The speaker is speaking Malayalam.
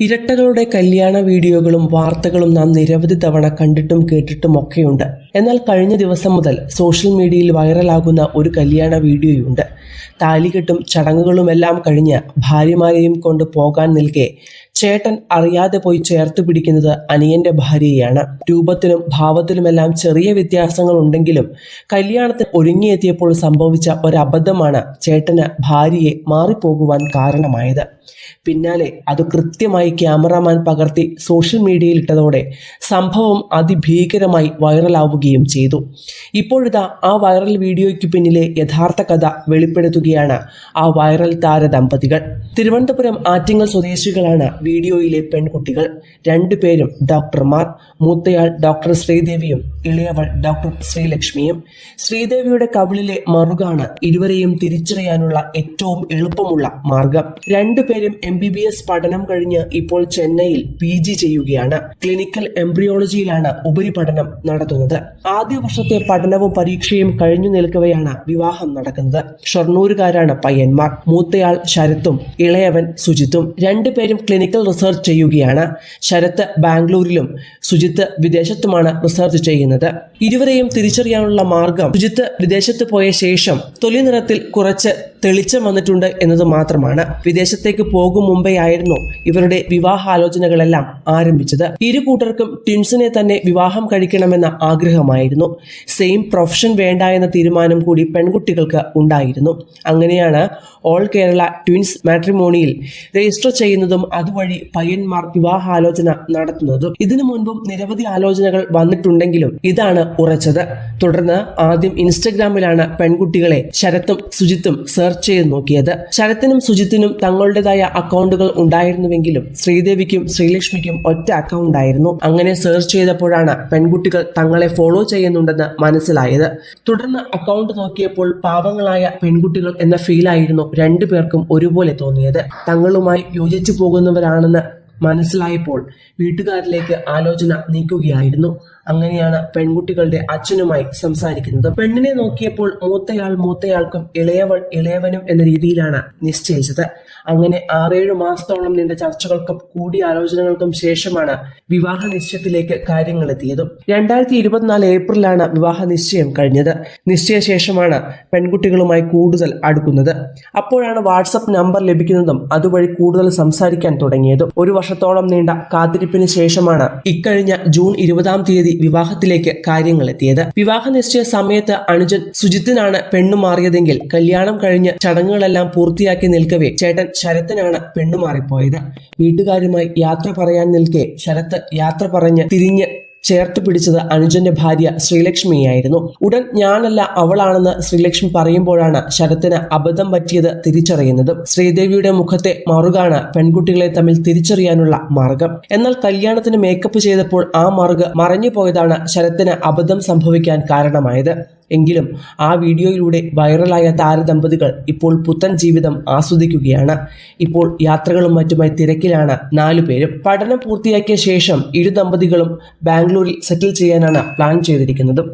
ഇരട്ടകളുടെ കല്യാണ വീഡിയോകളും വാർത്തകളും നാം നിരവധി തവണ കണ്ടിട്ടും കേട്ടിട്ടും ഒക്കെയുണ്ട് എന്നാൽ കഴിഞ്ഞ ദിവസം മുതൽ സോഷ്യൽ മീഡിയയിൽ വൈറലാകുന്ന ഒരു കല്യാണ വീഡിയോയുണ്ട്. താലികെട്ടും ചടങ്ങുകളുമെല്ലാം കഴിഞ്ഞ് ഭാര്യമാരെയും കൊണ്ട് പോകാൻ നിൽക്കെ ചേട്ടൻ അറിയാതെ പോയി ചേർത്ത് പിടിക്കുന്നത് അനിയന്റെ ഭാര്യയാണ് രൂപത്തിലും ഭാവത്തിലുമെല്ലാം ചെറിയ വ്യത്യാസങ്ങൾ ഉണ്ടെങ്കിലും കല്യാണത്തിന് ഒരുങ്ങിയെത്തിയപ്പോൾ സംഭവിച്ച ഒരബദ്ധമാണ് ചേട്ടന് ഭാര്യയെ മാറിപ്പോകുവാൻ കാരണമായത്. പിന്നാലെ അത് കൃത്യമായി ക്യാമറാമാൻ പകർത്തി സോഷ്യൽ മീഡിയയിൽ ഇട്ടതോടെ സംഭവം അതിഭീകരമായി വൈറലാവുകയും ചെയ്തു. ഇപ്പോഴിതാ ആ വൈറൽ വീഡിയോയ്ക്ക് പിന്നിലെ യഥാർത്ഥ കഥ വെളിപ്പെടുത്തുകയാണ് ആ വൈറൽ താര ദമ്പതികൾ തിരുവനന്തപുരം ആറ്റിങ്ങൽ സ്വദേശികളാണ് വീഡിയോയിലെ പെൺകുട്ടികൾ രണ്ടുപേരും ഡോക്ടർമാർ. മൂത്തയാൾ ഡോക്ടർ ശ്രീദേവിയും ഇളയവൾ ഡോക്ടർ ശ്രീലക്ഷ്മിയും. ശ്രീദേവിയുടെ കവിളിലെ മറുകാണ് ഇരുവരെയും തിരിച്ചറിയാനുള്ള ഏറ്റവും എളുപ്പമുള്ള മാർഗം. രണ്ടുപേരും എം ബി ബി എസ് പഠനം കഴിഞ്ഞ് ഇപ്പോൾ ചെന്നൈയിൽ പി ജി ചെയ്യുകയാണ്. ക്ലിനിക്കൽ എംബ്രിയോളജിയിലാണ് ഉപരിപഠനം നടത്തുന്നത്. ആദ്യ വർഷത്തെ പഠനവും പരീക്ഷയും കഴിഞ്ഞു നിൽക്കവെയാണ് വിവാഹം നടക്കുന്നത്. ഷൊർണൂരുകാരാണ് പയ്യന്മാർ. മൂത്തയാൾ ശരത്തും ഇളയവൻ സുജിത്തും. രണ്ടുപേരും ക്ലിനിക്കൽ റിസർച്ച് ചെയ്യുകയാണ്. ശരത്ത് ബാംഗ്ലൂരിലും സുജിത്ത് വിദേശത്തുമാണ് റിസർച്ച് ചെയ്യുന്നത്. ഇരുവരെയും തിരിച്ചറിയാനുള്ള മാർഗം സുജിത്ത് വിദേശത്ത് പോയ ശേഷം തൊലി നിറത്തിൽ കുറച്ച് തെളിച്ചം വന്നിട്ടുണ്ട് എന്നത് മാത്രമാണ്. വിദേശത്തേക്ക് പോകും മുമ്പേ ആയിരുന്നു ഇവരുടെ വിവാഹാലോചനകളെല്ലാം ആരംഭിച്ചത്. ഇരു കൂട്ടർക്കും ടിംസിനെ തന്നെ വിവാഹം കഴിക്കണമെന്ന ആഗ്രഹമായിരുന്നു. സെയിം പ്രൊഫഷൻ വേണ്ട എന്ന തീരുമാനം കൂടി പെൺകുട്ടികൾക്ക് ഉണ്ടായിരുന്നു. അങ്ങനെയാണ് ഓൾ കേരള ട്വിൻസ് മാട്രിമോണിയിൽ രജിസ്റ്റർ ചെയ്യുന്നതും അതുവഴി പയ്യന്മാർ വിവാഹാലോചന നടത്തുന്നതും. ഇതിനു മുൻപും നിരവധി ആലോചനകൾ വന്നിട്ടുണ്ടെങ്കിലും ഇതാണ് ഉറച്ചത്. തുടർന്ന് ആദ്യം ഇൻസ്റ്റഗ്രാമിലാണ് പെൺകുട്ടികളെ ശരത്തും സുജിത്തും സെർച്ച് നോക്കിയത്. ശരത്തിനും സുജിത്തിനും തങ്ങളുടേതായ അക്കൗണ്ടുകൾ ഉണ്ടായിരുന്നുവെങ്കിലും ശ്രീദേവിക്കും ശ്രീലക്ഷ്മിക്കും ഒറ്റ അക്കൗണ്ട് ആയിരുന്നു അങ്ങനെ സെർച്ച് ചെയ്തപ്പോഴാണ് പെൺകുട്ടികൾ തങ്ങളെ ഫോളോ ചെയ്യുന്നുണ്ടെന്ന് മനസ്സിലായത്. തുടർന്ന് അക്കൗണ്ട് നോക്കിയപ്പോൾ പാവങ്ങളായ പെൺകുട്ടികൾ എന്ന ഫീലായിരുന്നു രണ്ടു പേർക്കും ഒരുപോലെ തോന്നിയത്. തങ്ങളുമായി യോജിച്ചു പോകുന്നവരാണെന്ന് മനസ്സിലായപ്പോൾ വീട്ടുകാരിലേക്ക് ആലോചന നീക്കുകയായിരുന്നു. അങ്ങനെയാണ് പെൺകുട്ടികളുടെ അച്ഛനുമായി സംസാരിക്കുന്നത്. പെണ്ണിനെ നോക്കിയപ്പോൾ മൂത്തയാൾ മൂത്തയാൾക്കും ഇളയവൾ ഇളയവനും എന്ന രീതിയിലാണ് നിശ്ചയിച്ചത്. അങ്ങനെ ആറേഴു മാസത്തോളം നീണ്ട ചർച്ചകൾക്കും കൂടിയാലോചനകൾക്കും ശേഷമാണ് വിവാഹ നിശ്ചയത്തിലേക്ക് കാര്യങ്ങൾ എത്തിയതും. രണ്ടായിരത്തി ഇരുപത്തിനാല് ഏപ്രിലാണ് വിവാഹ നിശ്ചയം കഴിഞ്ഞത്. നിശ്ചയശേഷമാണ് പെൺകുട്ടികളുമായി കൂടുതൽ അടുക്കുന്നത്. അപ്പോഴാണ് വാട്സപ്പ് നമ്പർ ലഭിക്കുന്നതും അതുവഴി കൂടുതൽ സംസാരിക്കാൻ തുടങ്ങിയതും. ഒരു വർഷത്തോളം നീണ്ട കാത്തിരിപ്പിന് ശേഷമാണ് ഇക്കഴിഞ്ഞ ജൂൺ ഇരുപതാം തീയതി വിവാഹത്തിലേക്ക് കാര്യങ്ങൾ എത്തിയത്. വിവാഹ നിശ്ചയ സമയത്ത് അനുജൻ സുജിത്തിനാണ് പെണ്ണു മാറിയതെങ്കിൽ കല്യാണം കഴിഞ്ഞ് ചടങ്ങുകളെല്ലാം പൂർത്തിയാക്കി നിൽക്കവേ ചേട്ടൻ ശരത്തിനാണ് പെണ്ണു മാറിപ്പോയത്. വീട്ടുകാരുമായി യാത്ര പറയാൻ നിൽക്കെ ശരത്ത് യാത്ര പറഞ്ഞ് തിരിഞ്ഞ് ചേർത്ത് പിടിച്ചത് അനുജന്റെ ഭാര്യ ശ്രീലക്ഷ്മിയായിരുന്നു. ഉടൻ ഞാനല്ല അവളാണെന്ന് ശ്രീലക്ഷ്മി പറയുമ്പോഴാണ് ശരത്തിന് അബദ്ധം പറ്റിയത് തിരിച്ചറിയുന്നത്. ശ്രീദേവിയുടെ മുഖത്തെ മറുകാണ് പെൺകുട്ടികളെ തമ്മിൽ തിരിച്ചറിയാനുള്ള മാർഗം. എന്നാൽ കല്യാണത്തിന് മേക്കപ്പ് ചെയ്തപ്പോൾ ആ മറുക് മറഞ്ഞു പോയതാണ് ശരത്തിന് അബദ്ധം സംഭവിക്കാൻ കാരണമായത്. എങ്കിലും ആ വീഡിയോയിലൂടെ വൈറലായ താരദമ്പതികൾ ഇപ്പോൾ പുത്തൻ ജീവിതം ആസ്വദിക്കുകയാണ്. ഇപ്പോൾ യാത്രകളും മറ്റുമായി തിരക്കിലാണ് നാലു പേരും. പഠനം പൂർത്തിയാക്കിയ ശേഷം ഇരു ദമ്പതികളും ബാംഗ്ലൂരിൽ സെറ്റിൽ ചെയ്യാനാണ് പ്ലാൻ ചെയ്തിരിക്കുന്നത്.